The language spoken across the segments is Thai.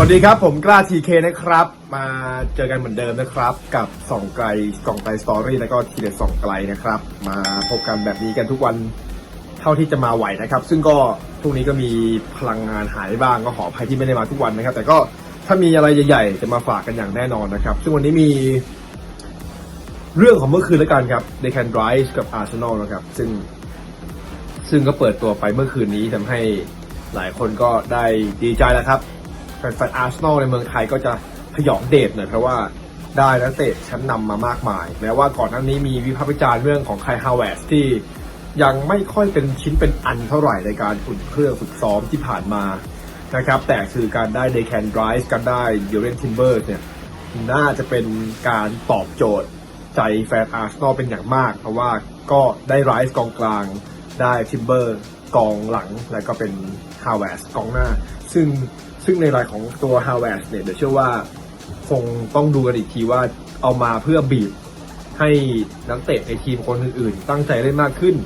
วัสดีครับ ผมกล้าทีเคนะครับ มาเจอกันเหมือนเดิมนะครับ กับส่องไกลกล่องไกลสตอรี่แล้วก็ทีเด็ดส่องไกลนะครับ มาพบกันแบบนี้กันทุกวันเท่าที่จะมาไหวนะครับ ซึ่งก็พรุ่งนี้ก็มีพลังงานหายบ้างก็ขออภัยที่ไม่ได้มาทุกวันนะครับ แต่ก็ถ้ามีอะไรใหญ่ๆ จะมาฝากกันอย่างแน่นอนนะครับ ซึ่งวันนี้มีเรื่องของเมื่อคืนแล้วกันครับ Declan Rice กับ Arsenal นะครับ ซึ่ง ซึ่งก็เปิดตัวไปเมื่อคืนนี้ทำให้หลายคนก็ได้ดีใจแล้วครับ แฟนๆอาร์เซนอลในเมืองไทยก็จะพยองเดชหน่อยเพราะว่าได้นักเตะชั้นนำมามากมาย แม้ว่าก่อนหน้านี้มีวิพากษ์วิจารณ์เรื่องของไคลฮาวเวสที่ยังไม่ค่อยเป็นชิ้นเป็นอันเท่าไหร่ในการอุ่นเครื่องฝึกซ้อมที่ผ่านมานะครับแต่คือการได้เด c แคนไรส์กันได้ยูเรนทิมเบอร์เนี่ยน่าจะเป็นการตอบโจทย์ใจแฟนอาร์เซนอลเป็นอย่างมาก เพราะว่าก็ได้ไรส์กองกลาง ได้ทิมเบอร์กองหลัง แล้วก็เป็นฮาวเวสกองหน้า ซึ่ง ซึ่งในรายของตัวฮาวเวสเนี่ยเดี๋ยวเชื่อว่าคงต้องดูกันอีกทีว่าเอามาเพื่อบีบให้นักเตะในทีมคนอื่นๆ ตั้งใจเล่นมากขึ้น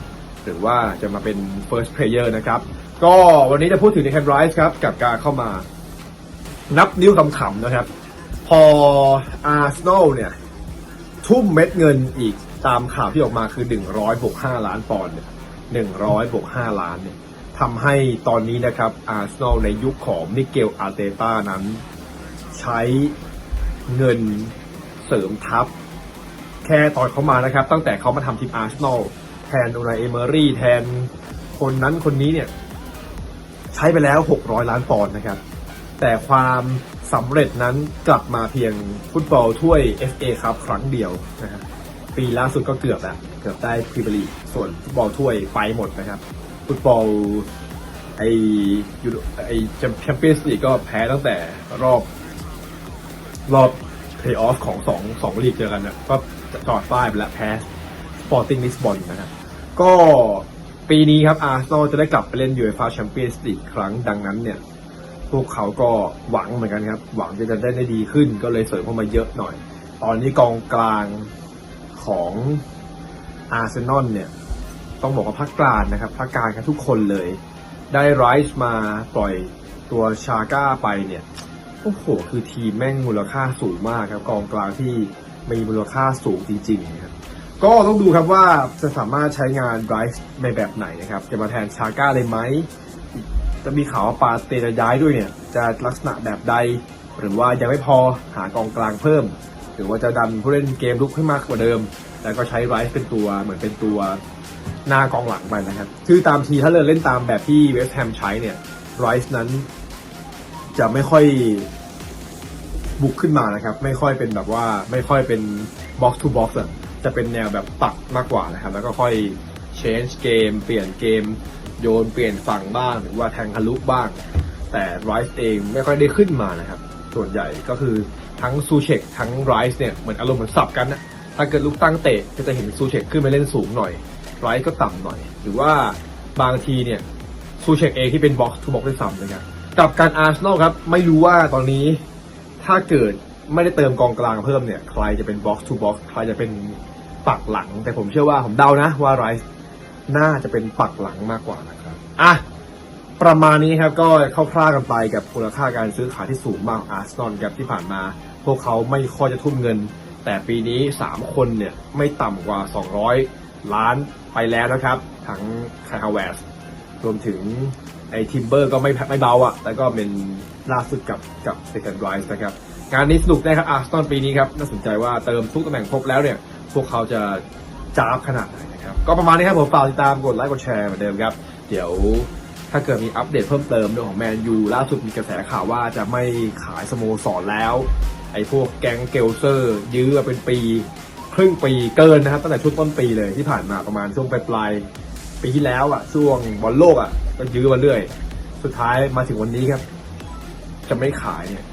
หรือว่าจะมาเป็น first player นะครับ ก็วันนี้จะพูดถึงในแคนไรส์ครับ กับการเข้ามานับนิ้วคำๆนะครับ พออาร์เซนอลเนี่ย ทุ่มเม็ดเงินอีกตามข่าวที่ออกมาคือ 100บวก5ล้านปอนด์เนี่ย100บวก5ล้านเนี่ย ทำให้ตอนนี้นะครับอาร์เซนอลในยุคของมิเกลอาร์เตต้านั้น ใช้เงินเสริมทัพ แค่ตอนเขามานะครับ ตั้งแต่เขามาทำทีมอาร์เซนอลแทนโอนาเอเมอรี่แทนคนนั้นคนนี้เนี่ย ใช้ไปแล้ว 600 ล้านปอนด์นะครับ แต่ความสำเร็จนั้นกลับมาเพียงฟุตบอลถ้วย FA ครับครั้งเดียวนะครับปีล่าสุดก็เกือบแล้วเกือบได้พรีเมียร์ลีกส่วนฟุตบอลถ้วยไปหมดนะครับ ฟุตบอลไอยูไอแชมเปี้ยนส์ลีกก็แพ้ตั้งแต่รอบ รอบเพลย์ออฟของสองสองลีกเจอกันนะก็จอดป้ายไปแล้วแพ้สปอร์ติ้งลิสบอนนะครับก็ปีนี้ครับอาร์เซนอลจะได้กลับไปเล่นยูเอฟ่าแชมเปี้ยนส์ลีกครั้งดังนั้นเนี่ย พวกเขาก็หวังเหมือนกันครับ หวังจะได้ได้ดีขึ้นก็เลยเสริมเข้ามาเยอะหน่อย ตอนนี้กองกลางของอาร์เซนอลเนี่ย ต้องบอกว่าพักกลางนะครับพักกลางกันทุกคนเลย ได้ไรส์มาปล่อยตัวชาก้าไปเนี่ยโอ้โหคือทีมแม่งมูลค่าสูงมากครับกองกลางที่มีมูลค่าสูงจริงๆนะครับก็ต้องดูครับว่าจะสามารถใช้งานไรส์ในแบบไหนนะครับ จะมาแทนชาก้าเลยไหมจะมีข่าวว่าปาเตจะย้ายด้วยเนี่ย จะลักษณะแบบใด หรือว่ายังไม่พอหากองกลางเพิ่ม หรือว่าจะดันผู้เล่นเกมลุกให้มากกว่าเดิม แล้วก็ใช้ไรส์เป็นตัวเหมือนเป็นตัว หน้ากองหลังไปนะครับ คือตามทีถ้าเราเล่นตามแบบที่เวสต์แฮมใช้เนี่ยไรส์นั้น จะไม่ค่อยบุกขึ้นมานะครับ ไม่ค่อยเป็นแบบว่าไม่ค่อยเป็น box to box อกซ์จะเป็นแนวแบบตัดมากกว่านะครับ แล้วก็ค่อย change เกมเปลี่ยนเกม โยนเปลี่ยนฝั่งบ้าง หรือว่าแทงทะลุบ้าง แต่ไรส์เองไม่ค่อยได้ขึ้นมานะครับ ส่วนใหญ่ก็คือทั้งซูเชกทั้งไรส์เนี่ยเหมือนอารมณ์เหมือนสับกันนะถ้าเกิดลูกตั้งเตะก็จะเห็นซูเชกขึ้นไปเล่นสูงหน่อย ไรส์ก็ต่ำหน่อย หรือว่าบางทีเนี่ยซูเชกเองที่เป็นบ็อกซ์ทูบ็อกซ์ด้วยซ้ำนะครับกับการอาร์เซนอลครับไม่รู้ว่าตอนนี้ถ้าเกิดไม่ได้เติมกองกลางเพิ่มเนี่ยใครจะเป็นบ็อกซ์ทูบ็อกซ์ใครจะเป็นปักหลัง แต่ผมเชื่อว่าผมเดานะว่าไรส์น่าจะเป็นปักหลังมากกว่านะครับอะประมาณนี้ครับก็คร่าวๆกันไปกับมูลค่าการซื้อขายที่สูงมากองอาร์เซนอลครับที่ผ่านมา พวกเขาไม่ค่อยจะทุ่มเงิน แต่ปีนี้ 3 คนเนี่ยไม่ต่ำกว่า 200 ล้านไปแล้วนะครับ ทั้งคาฮาวเวสรวมถึงไอ้ทิมเบอร์ก็ไม่ไม่เบาอะ่ะ แล้วก็เป็นล่าสุดกับกับเซคันไรส์นะครับ งานนี้สนุกได้ครับอาร์เซนปีนี้ครับ น่าสนใจว่าเติมทุกตำแหน่งครบแล้วเนี่ย พวกเขาจะจ้าบขนาดไหนนะครับ ก็ประมาณนี้ครับผมฝากติดตามกดไลค์กดแชร์เหมือนเดิมครับ เดี๋ยวถ้าเกิดมีอัปเดตเพิ่มเติมเรื่องของแมนยูล่าสุดมีกระแสข่าวว่าจะไม่ขายสโมสรแล้ว ไอ้พวกแก๊งเกลเซอร์ ยื้อมาเป็นปี ครึ่งปีเกินนะครับตั้งแต่ช่วงต้นปีเลยที่ผ่านมาประมาณช่วงปลายปลายปีที่แล้วอะช่วงบอลโลกอะก็ยื้อมาเรื่อย สุดท้ายมาถึงวันนี้ครับ จะไม่ขายเนี่ย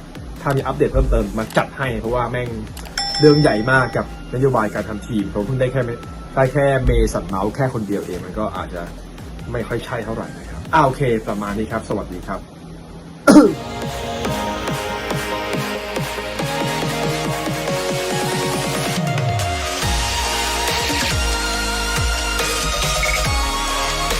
ถ้ามีอัปเดตเพิ่มเติมมาจัดให้ เพราะว่าแม่งเรื่องใหญ่มากกับนโยบายการทำทีมผมเพิ่งได้แค่ไม่ได้แค่เมสันเมาส์แค่คนเดียวเองมันก็อาจจะไม่ค่อยใช่เท่าไหร่นะครับอ่าโอเค ประมาณนี้ครับ สวัสดีครับ